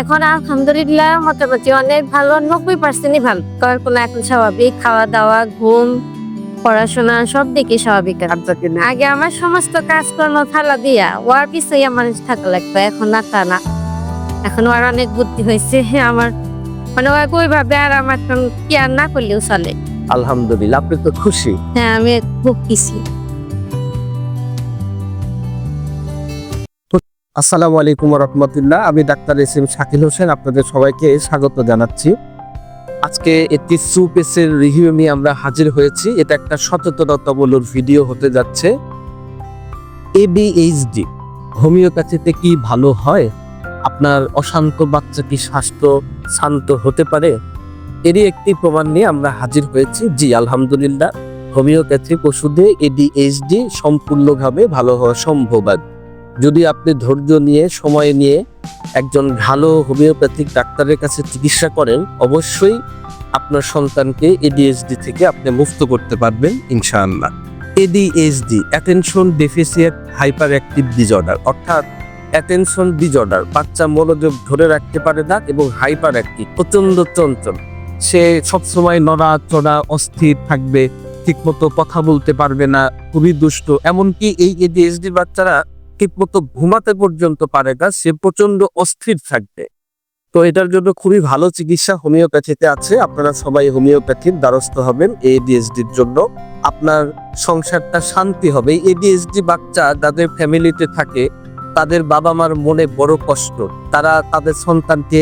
এখন আলহামদুলিল্লাহ মোটামুটি অনেক ভালো নব্বই পার্সেন্টই ভালো। কারণ কোনো এখন স্বাভাবিক খাওয়া দাওয়া ঘুম পড়াশোনা সব দিকে স্বাভাবিক। আগে আমার সমস্ত কাজকর্ম ফালা দিয়া ওয়ার পিছিয়ে আমার থাকা লাগতো এখন না তা না। এখন ওর অনেক বুদ্ধি হয়েছে আমার মানে ওইভাবে আর আমার কেয়ার না করলেও চলে। আলহামদুলিল্লাহ আপনি তো খুশি। হ্যাঁ আমি খুব কিছু আসসালামু আলাইকুম রহমতুল্লাহ আমি doctor S M Shakil Hossain, আপনাদের সবাইকে স্বাগত জানাচ্ছি। আজকে একটি সুপেসের রিভিউ নিয়ে আমরা হাজির হয়েছি। এটা একটা সচেতনতামূলক ভিডিও হতে যাচ্ছে। এবিএইচডি হোমিওপ্যাথিতে কি ভালো হয়? আপনার অশান্ত বাচ্চা কি স্বাস্থ্য শান্ত হতে পারে? এরই একটি প্রমাণ নিয়ে আমরা হাজির হয়েছি। জি, আলহামদুলিল্লাহ, হোমিওপ্যাথিক ওষুধে এডিএইচডি সম্পূর্ণভাবে ভালো হওয়া সম্ভব। যদি আপনি ধৈর্য নিয়ে, সময় নিয়ে একজন ভালো হোমিওপ্যাথিক ডাক্তারের কাছে চিকিৎসা করেন, অবশ্যই আপনার সন্তানকে এডিএইচডি থেকে আপনি মুক্ত করতে পারবেন, ইনশাআল্লাহ। ADSD attention deficit hyper active disorder অর্থাৎ অ্যাটেনশন ডিজর্ডার বাচ্চা মনোযোগ ধরে রাখতে পারে না এবং হাইপার অ্যাক্টিভ প্রচণ্ড চঞ্চল। সে সবসময় নড়াচড়া, অস্থির থাকবে, ঠিকমতো কথা বলতে পারবে না, খুবই দুষ্ট। এমনকি এই এডিএইচডি বাচ্চারা ঠিকমতো ঘুমাতে পর্যন্ত পারে না, সে প্রচণ্ড অস্থির থাকবে। তো এটার জন্য খুবই ভালো চিকিৎসা হোমিওপ্যাথিতে আছে, আপনারা সবাই হোমিওপ্যাথির দ্বারস্থ হবেন এডিএসডির জন্য। আপনার সংসারটা শান্তি হবে। এডিএসডি বাচ্চা যাদের ফ্যামিলিতে থাকে, তাদের বাবা মার মনে বড় কষ্ট। তারা তাদের সন্তানকে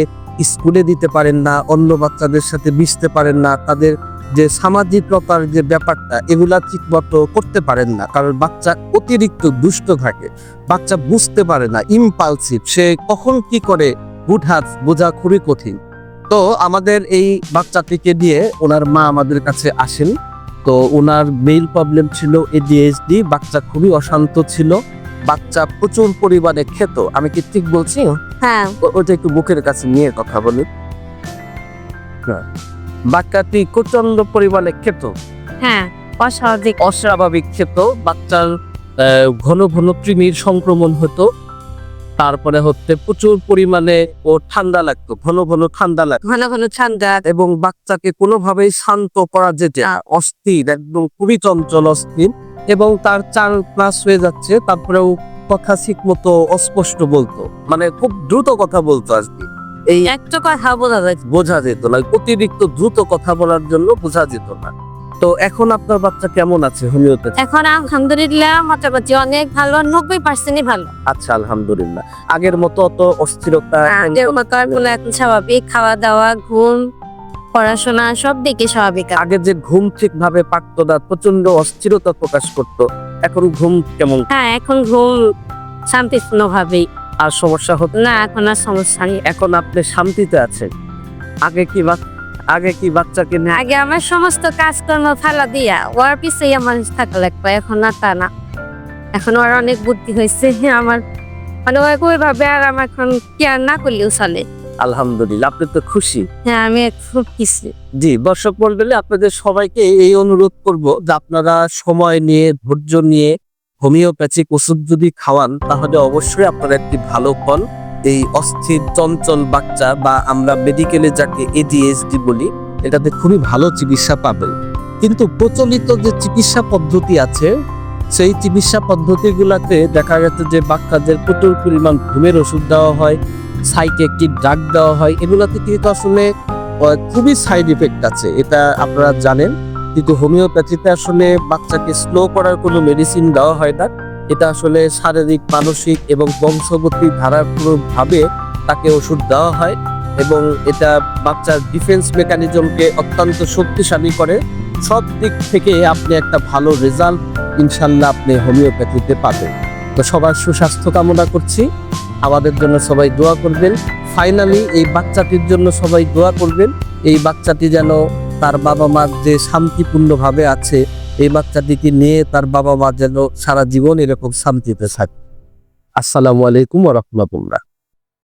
স্কুলে দিতে পারেন না, অন্য বাচ্চাদের সাথে মিশতে পারেন না, তাদের যে সামাজিকতার যে ব্যাপারটা এগুলা ঠিকমতো করতে পারেন না। কারণ বাচ্চা অতিরিক্ত দুষ্ট থাকে বাচ্চা বুঝতে পারে না ইম্পালসিভ সে কখন কি করে হুটহাট বোঝা খুবই কঠিন। তো আমাদের এই বাচ্চাটিকে দিয়ে ওনার মা আমাদের কাছে আসেন। তো ওনার মেইল প্রবলেম ছিল এডিএইচডি বাচ্চা খুবই অশান্ত ছিল বাচ্চা প্রচুর পরিমাণে খেত। আমি কি ঠিক বলছি? হ্যাঁ। ওটা একটু বুকের কাছে নিয়ে কথা বলি। হ্যাঁ। বাচ্চাটি প্রচণ্ড পরিমাণে খেত হ্যাঁ অস্বাভাবিক। অস্বাভাবিক খেত বাচ্চার ঘন ঘন কৃমির সংক্রমণ হতো। তারপরে হচ্ছে প্রচুর পরিমাণে ও ঠান্ডা লাগতো ঘন ঘন ঠান্ডা লাগতো। ঘন ঘন ঠান্ডা। এবং বাচ্চাকে কোনোভাবেই শান্ত করা যেত অস্থির একদম খুবই চঞ্চল অস্থির। এবং তার চার ক্লাস হয়ে যাচ্ছে তারপরেও কথা ঠিক মতো অস্পষ্ট বলতো। মানে খুব দ্রুত কথা বলতো আজকে এই একটা কথা বোঝা যায়। বোঝা যেত না অতিরিক্ত দ্রুত কথা বলার জন্য বোঝা যেত না। তো এখন আপনার বাচ্চা কেমন আছে হোমিওপ্যাথি? এখন আলহামদুলিল্লাহ মোটামুটি অনেক ভালো নব্বই পার্সেন্টই ভালো। আচ্ছা আলহামদুলিল্লাহ। আগের মতো অত অস্থিরতা আগের মতো এখন স্বাভাবিক খাওয়া দাওয়া ঘুম পড়াশোনা সব দিকে স্বাভাবিক। আগে যে ঘুম ঠিক ভাবে পারতো না প্রচণ্ড অস্থিরতা প্রকাশ করতো এখন ঘুম কেমন? হ্যাঁ এখন ঘুম শান্তিপূর্ণ ভাবেই আর সমস্যা হতো না এখন আর সমস্যা নেই। এখন আপনি শান্তিতে আছেন? আগে কি আগে কি বাচ্চাকে নিয়ে আগে আমার সমস্ত কাজকর্ম ফালা দিয়া ওর পিছিয়ে আমার থাকা লাগতো এখন আর তা না। এখন ওর অনেক বুদ্ধি হয়েছে আমার মানে ওইভাবে আর আমার এখন কেয়ার না করলেও চলে। আলহামদুলিল্লাহ আপনি তো খুশি। হ্যাঁ আমি খুব কিছু জি দর্শক মন্ডলী আপনাদের সবাইকে এই অনুরোধ করব যে আপনারা সময় নিয়ে ধৈর্য নিয়ে হোমিওপ্যাথিক ওষুধ যদি খাওয়ান, তাহলে অবশ্যই আপনারা একটি ভালো ফল। এই অস্থির, চঞ্চল বাচ্চা বা আমরা মেডিকেলে যাকে এডিএসডি বলি, এটাতে খুবই ভালো চিকিৎসা পাবেন। কিন্তু প্রচলিত যে চিকিৎসা পদ্ধতি আছে, সেই চিকিৎসা পদ্ধতিগুলোতে দেখা গেছে যে বাচ্চাদের প্রচুর পরিমাণ ঘুমের ওষুধ দেওয়া হয় সাইকেট্রিক ড্রাগ দেওয়া হয়, এগুলোতে কিন্তু আসলে খুবই সাইড ইফেক্ট আছে। এটা আপনারা জানেন। কিন্তু হোমিওপ্যাথিতে আসলে বাচ্চাকে স্লো করার কোনো মেডিসিন দেওয়া হয় না। এটা আসলে শারীরিক, মানসিক এবং বংশগতি ধারাভাবে তাকে ওষুধ দেওয়া হয় এবং এটা বাচ্চার ডিফেন্স মেকানিজমকে অত্যন্ত শক্তিশালী করে। সব দিক থেকে আপনি একটা ভালো রেজাল্ট ইনশাল্লাহ আপনি হোমিওপ্যাথিতে পাবেন। তো সবার সুস্বাস্থ্য কামনা করছি। আমাদের জন্য সবাই দোয়া করবেন। ফাইনালি এই বাচ্চাটির জন্য সবাই দোয়া করবেন। এই বাচ্চাটি যেন তার বাবা মা যে শান্তিপূর্ণভাবে আছে, এই বাচ্চাটিকে নিয়ে তার বাবা মা যেন সারা জীবন এরকম শান্তিতে থাকে। আসসালামু আলাইকুম রহমতুল্লাহ।